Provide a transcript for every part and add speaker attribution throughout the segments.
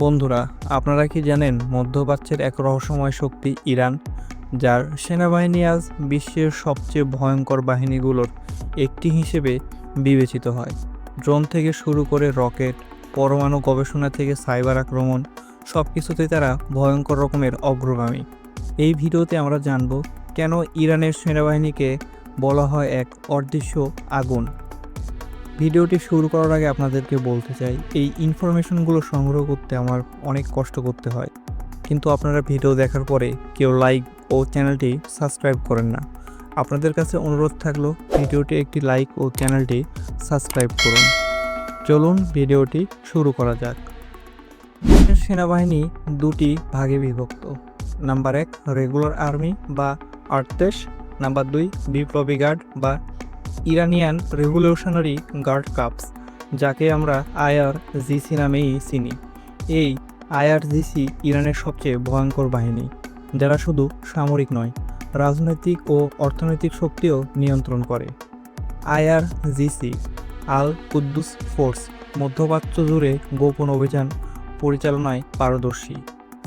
Speaker 1: বন্ধুরা, আপনারা কি জানেন মধ্যপ্রাচ্যের এক রহস্যময় শক্তি ইরান, যার সেনাবাহিনী আজ বিশ্বের সবচেয়ে ভয়ঙ্কর বাহিনীগুলোর একটি হিসেবে বিবেচিত হয়। ড্রোন থেকে শুরু করে রকেট, পরমাণু গবেষণা থেকে সাইবার আক্রমণ সব কিছুতে তারা ভয়ঙ্কর রকমের অগ্রগামী। এই ভিডিওতে আমরা জানব কেন ইরানের সেনাবাহিনীকে বলা হয় এক অদৃশ্য আগুন। ভিডিওটি শুরু করার আগে আপনাদেরকে বলতে চাই, এই ইনফরমেশনগুলো সংগ্রহ করতে আমার অনেক কষ্ট করতে হয়। কিন্তু আপনারা ভিডিও দেখার পরে কেউ লাইক ও চ্যানেলটি সাবস্ক্রাইব করেন না। আপনাদের কাছে অনুরোধ থাকল, ভিডিওটি একটি লাইক ও চ্যানেলটি সাবস্ক্রাইব করুন। চলুন ভিডিওটি শুরু করা যাক। সেনাবাহিনী দুটি ভাগে বিভক্ত। নাম্বার এক রেগুলার আর্মি বা আর্টেশ নাম্বার দুই, বিপ্লবী গার্ড বা ইরানিয়ান রেভলিউশনারি গার্ড কাপস, যাকে আমরা আইআর জিসি নামেই চিনি। এই আইআরজিসি ইরানের সবচেয়ে ভয়ঙ্কর বাহিনী, যারা শুধু সামরিক নয়, রাজনৈতিক ও অর্থনৈতিক শক্তিও নিয়ন্ত্রণ করে। আইআরজিসি আল কুদ্দুস ফোর্স, মধ্যপ্রাচ্য জুড়ে গোপন অভিযান পরিচালনায় পারদর্শী।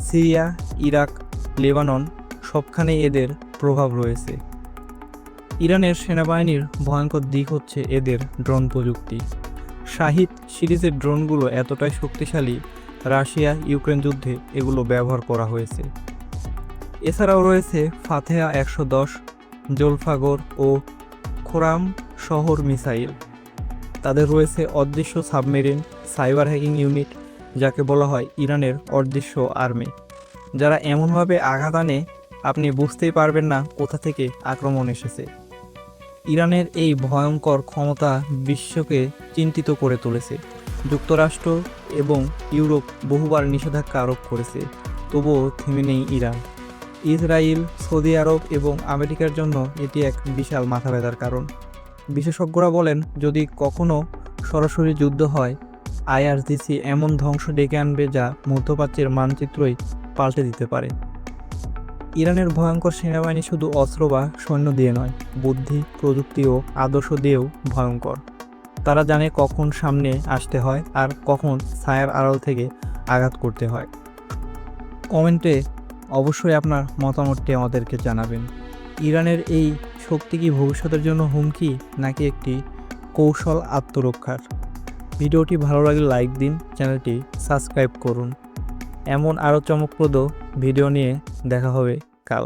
Speaker 1: সিরিয়া, ইরাক, লেবানন, সবখানেই এদের প্রভাব রয়েছে। ইরানের সেনাবাহিনীর ভয়ঙ্কর দিক হচ্ছে এদের ড্রোন প্রযুক্তি। শাহিদ সিরিজের ড্রোনগুলো এতটাই শক্তিশালী রাশিয়া ইউক্রেন যুদ্ধে এগুলো ব্যবহার করা হয়েছে। এছাড়াও রয়েছে ফাতেহা একশো দশ, জোলফাগর ও খোরাম শহর মিসাইল। তাদের রয়েছে অদৃশ্য সাবমেরিন সাইবার হ্যাকিং ইউনিট, যাকে বলা হয় ইরানের অদৃশ্য আর্মি। যারা এমনভাবে আঘাত আনে, আপনি বুঝতেই পারবেন না কোথা থেকে আক্রমণ এসেছে। ইরানের এই ভয়ঙ্কর ক্ষমতা বিশ্বকে চিন্তিত করে তুলেছে। যুক্তরাষ্ট্র এবং ইউরোপ বহুবার নিষেধাজ্ঞা আরোপ করেছে, তবুও থেমে নেই ইরান। ইসরায়েল, সৌদি আরব এবং আমেরিকার জন্য এটি এক বিশাল মাথা ব্যথার কারণ। বিশেষজ্ঞরা বলেন, যদি কখনো সরাসরি যুদ্ধ হয় আইআরজিসি এমন ধ্বংস ডেকে আনবে যা মধ্যপ্রাচ্যের মানচিত্রই পাল্টে দিতে পারে। ইরানের ভয়ঙ্কর সেনাবাহিনী শুধু অস্ত্র বা সৈন্য দিয়ে নয়, বুদ্ধি, প্রযুক্তি ও আদর্শ দিয়েও ভয়ঙ্কর। তারা জানে কখন সামনে আসতে হয় আর কখন ছায়ার আড়াল থেকে আঘাত করতে হয়। কমেন্টে অবশ্যই আপনার মতামতটি আমাদেরকে জানাবেন। ইরানের এই শক্তি কি ভবিষ্যতের জন্য হুমকি নাকি একটি কৌশল আত্মরক্ষার? ভিডিওটি ভালো লাগলে লাইক দিন, চ্যানেলটি সাবস্ক্রাইব করুন। এমন আরও চমকপ্রদ ভিডিও নিয়ে দেখা হবে কাল।